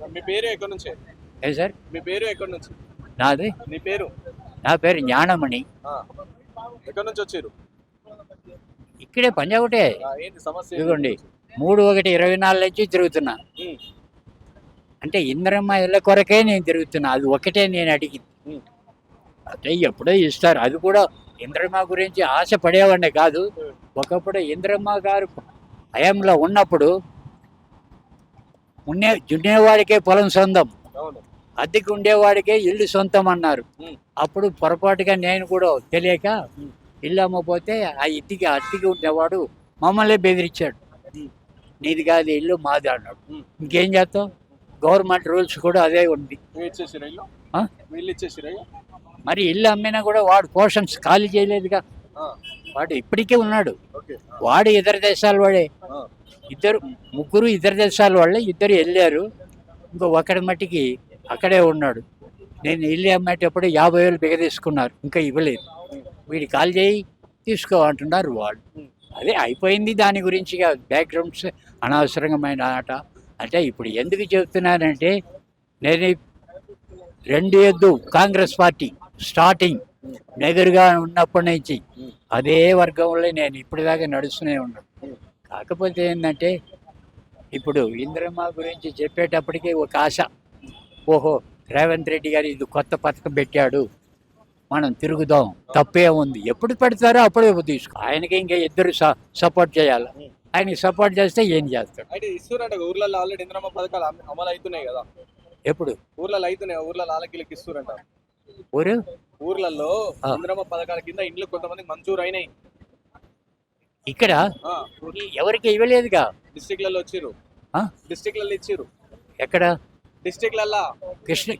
మీ పేరు ఎక్కడి నుంచి? ఏ సార్? మీ పేరు ఎక్కడి నుంచి? నాది? నీ పేరు? నా పేరు జ్ఞానమణి. ఎక్కడి నుంచి వచ్చారు? ఇక్కడే పంజాగుటే ఏంటి సమస్య? ఇదిగోండి. మూడు ఒకటి ఇరవై నాలుగు నుంచి తిరుగుతున్నా. అంటే ఇంద్రమ్మ ఇళ్ళ కొరకే నేను తిరుగుతున్నా. అది ఒకటే నేను అడిగింది. అంటే ఎప్పుడో ఇస్తారు. అది కూడా ఇంద్రమ్మ గురించి ఆశ పడేవాడిని కాదు ఒకప్పుడు ఇంద్రమ్మ గారు హయాంలో ఉన్నప్పుడు ఉన్నే దున్నేవాడికే పొలం సొంతం. అద్దెకి ఉండేవాడికే ఇల్లు సొంతం అన్నారు. అప్పుడు పొరపాటుగా నేను కూడా తెలియక. ఇల్లు అమ్మపోతే ఆ ఇంటికి అద్దెకి ఉండేవాడు మమ్మల్ని బెదిరించాడు. నీది కాదు ఇల్లు మాది అన్నాడు. ఇంకేం చేస్తాం? గవర్నమెంట్ రూల్స్ కూడా అదే ఉంది? మరి ఇల్లు అమ్మినా కూడా వాడు పోర్షన్స్ ఖాళీ చేయలేదుగా. వాడు ఇప్పటికే ఉన్నాడు. వాడు ఇతర దేశాల వాడే. ఇద్దరు ముగ్గురు ఇతర దేశాల వాళ్ళే ఇద్దరు వెళ్ళారు. ఇంకో ఒకటి మట్టికి అక్కడే ఉన్నాడు. నేను వెళ్ళి అమ్మేటప్పుడు యాభై వేలు బిగదీసుకున్నారు. ఇంకా ఇవ్వలేదు. వీడి కాల్ చేయి తీసుకో అంటున్నారు వాళ్ళు. అదే అయిపోయింది దాని గురించి కాదు బ్యాక్గ్రౌండ్స్ అనవసరమైన ఆట. అంటే ఇప్పుడు ఎందుకు చెప్తున్నానంటే నేను రెండు ఎద్దు కాంగ్రెస్ పార్టీ స్టార్టింగ్ నెగరుగా ఉన్నప్పటి నుంచి అదే వర్గంలో నేను ఇప్పటిదాకా నడుస్తూనే ఉన్నాను. కాకపోతే ఏంటంటే ఇప్పుడు ఇంద్రమ్మ గురించి చెప్పేటప్పటికి ఒక ఆశ. ఓహో రేవంత్ రెడ్డి గారు ఇది కొత్త పథకం పెట్టాడు. మనం తిరుగుదాం. తప్పే ఉంది. ఎప్పుడు పెడతారో అప్పుడే తీసుకో ఆయనకి ఇంకా ఇద్దరు సపోర్ట్ చేయాలి. ఆయనకి సపోర్ట్ చేస్తే ఏం చేస్తాడు? అయితే ఇస్తురంట ఊర్లలో ఆల్రెడీ ఇంద్రమ్మ పథకాలు అమ- అమలు అవుతున్నాయి కదా. ఎప్పుడు? ఊర్లలో అవుతున్నాయి ఊర్లలో ఆలకిలకి ఇస్తురంట ఊరు? ఊర్లలో. ఇంద్రమ్మ పథకాల కింద ఇండ్లు కొంతమంది మంజూరు అయినాయి. ఇక్కడ ఎవరికి ఇవ్వలేదుగా? డిస్టిక్లలో వచ్చిర్రు ఆ? డిస్టిక్లలో ఇచ్చిర్రు ఎక్కడ? డిస్టిక్లల్లో కృష్ణ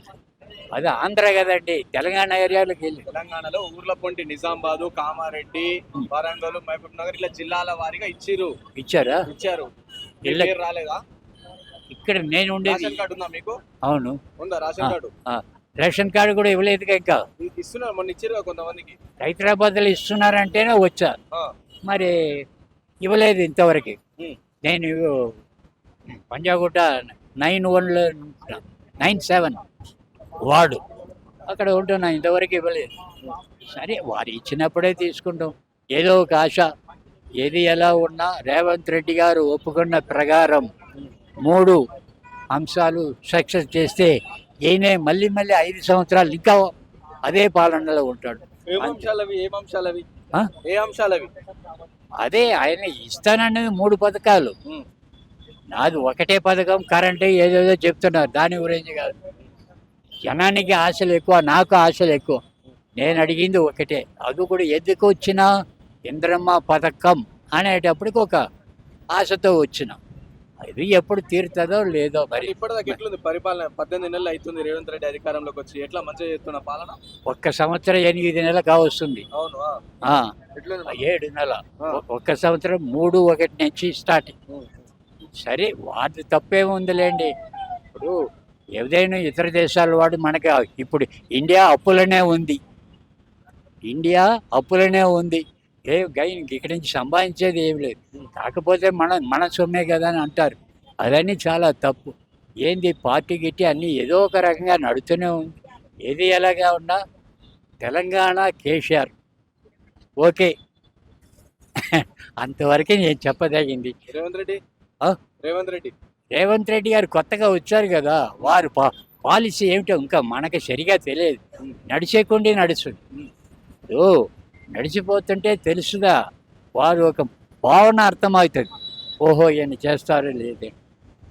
అది ఆంధ్ర కదండి. తెలంగాణ ఏరియాలోకి వెళ్ళి. తెలంగాణలో ఊర్ల పొంటి నిజామాబాద్ కామారెడ్డి వరంగల్ మహబూబ్ నగర్ ఇట్లా జిల్లాల వారీగా ఇచ్చిర్రు ఇచ్చారా? ఇచ్చారు. పేరు రాలేదా? ఇక్కడ నేను ఉండేది రేషన్ కార్డు ఉందా మీకు? అవును. ఉందా రేషన్ కార్డు? ఆ, రేషన్ కార్డు కూడా ఇవ్వలేదుగా ఇంకా. ఇస్తున్నారు మొన్న ఇచ్చిర్రు కొంతమందికి. హైదరాబాద్లో ఇస్తున్నారంటేనే వచ్చా. మరి ఇవ్వలేదు ఇంతవరకు. నేను పంజాగుట్ట నైన్ వన్లో నైన్ సెవెన్. వార్డు అక్కడ ఉంటున్నా ఇంతవరకు ఇవ్వలేదు. సరే వారు ఇచ్చినప్పుడే తీసుకుంటాం. ఏదో ఒక ఆశ. ఏది ఎలా ఉన్నా రేవంత్ రెడ్డి గారు ఒప్పుకున్న ప్రకారం మూడు అంశాలు సక్సెస్ చేస్తే ఈయనే మళ్ళీ మళ్ళీ ఐదు సంవత్సరాలు ఇంకా అదే పాలనలో ఉంటాడు. ఏం అంశాలవి ఏం అంశాలవి ఏ అంశాలవి? అదే ఆయన ఇస్తానన్నది మూడు పథకాలు. నాది ఒకటే పథకం కరెంటే ఏదేదో చెప్తున్నారు. దాని గురించి కాదు. జనానికి ఆశలు ఎక్కువ నాకు ఆశలు ఎక్కువ. నేను అడిగింది ఒకటే. అది కూడా ఎందుకు వచ్చిన ఇంద్రమ్మ పథకం అనేటప్పటికి ఒక ఆశతో వచ్చిన. ఇది ఎప్పుడు తీరుతుందో లేదో మరి. ఇప్పటిదాకా ఎట్లుంది పరిపాలన? పద్దెనిమిది నెలలు అవుతుంది రేవంత్ రెడ్డి అధికారంలోకి వచ్చి. ఎట్లా మంచిగా చేస్తున్న పాలన? ఒక్క సంవత్సరం ఎనిమిది నెలలు కావస్తుంది. ఏడు నెల ఒక్క సంవత్సరం మూడు ఒకటి నుంచి స్టార్ట్. సరే వాటి తప్పేముందిలేండి ఇప్పుడు ఏదైనా ఇతర దేశాల వాడు మనకి ఇప్పుడు ఇండియా అప్పులనే ఉంది. ఇండియా అప్పులనే ఉంది. ఏ గై ఇక్కడి నుంచి సంపాదించేది ఏం లేదు. కాకపోతే మన మన సొమ్మే కదా అని అంటారు. అదన్నీ చాలా తప్పు. ఏంది పార్టీ గిట్టి అన్నీ ఏదో ఒక రకంగా నడుతూనే ఉంది. ఏది ఎలాగా ఉన్నా తెలంగాణ కేసీఆర్. ఓకే. అంతవరకే నేను చెప్పదగింది. రేవంత్ రెడ్డి? రేవంత్ రెడ్డి. రేవంత్ రెడ్డి గారు కొత్తగా వచ్చారు కదా వారు పా పాలసీ ఏమిటో ఇంకా మనకు సరిగా తెలియదు. నడిచేకుండి నడుస్తుంది. ఓ నడిచిపోతుంటే తెలుసుగా వారు ఒక భావన అర్థమవుతుంది. ఓహో ఈయన చేస్తారో లేదే.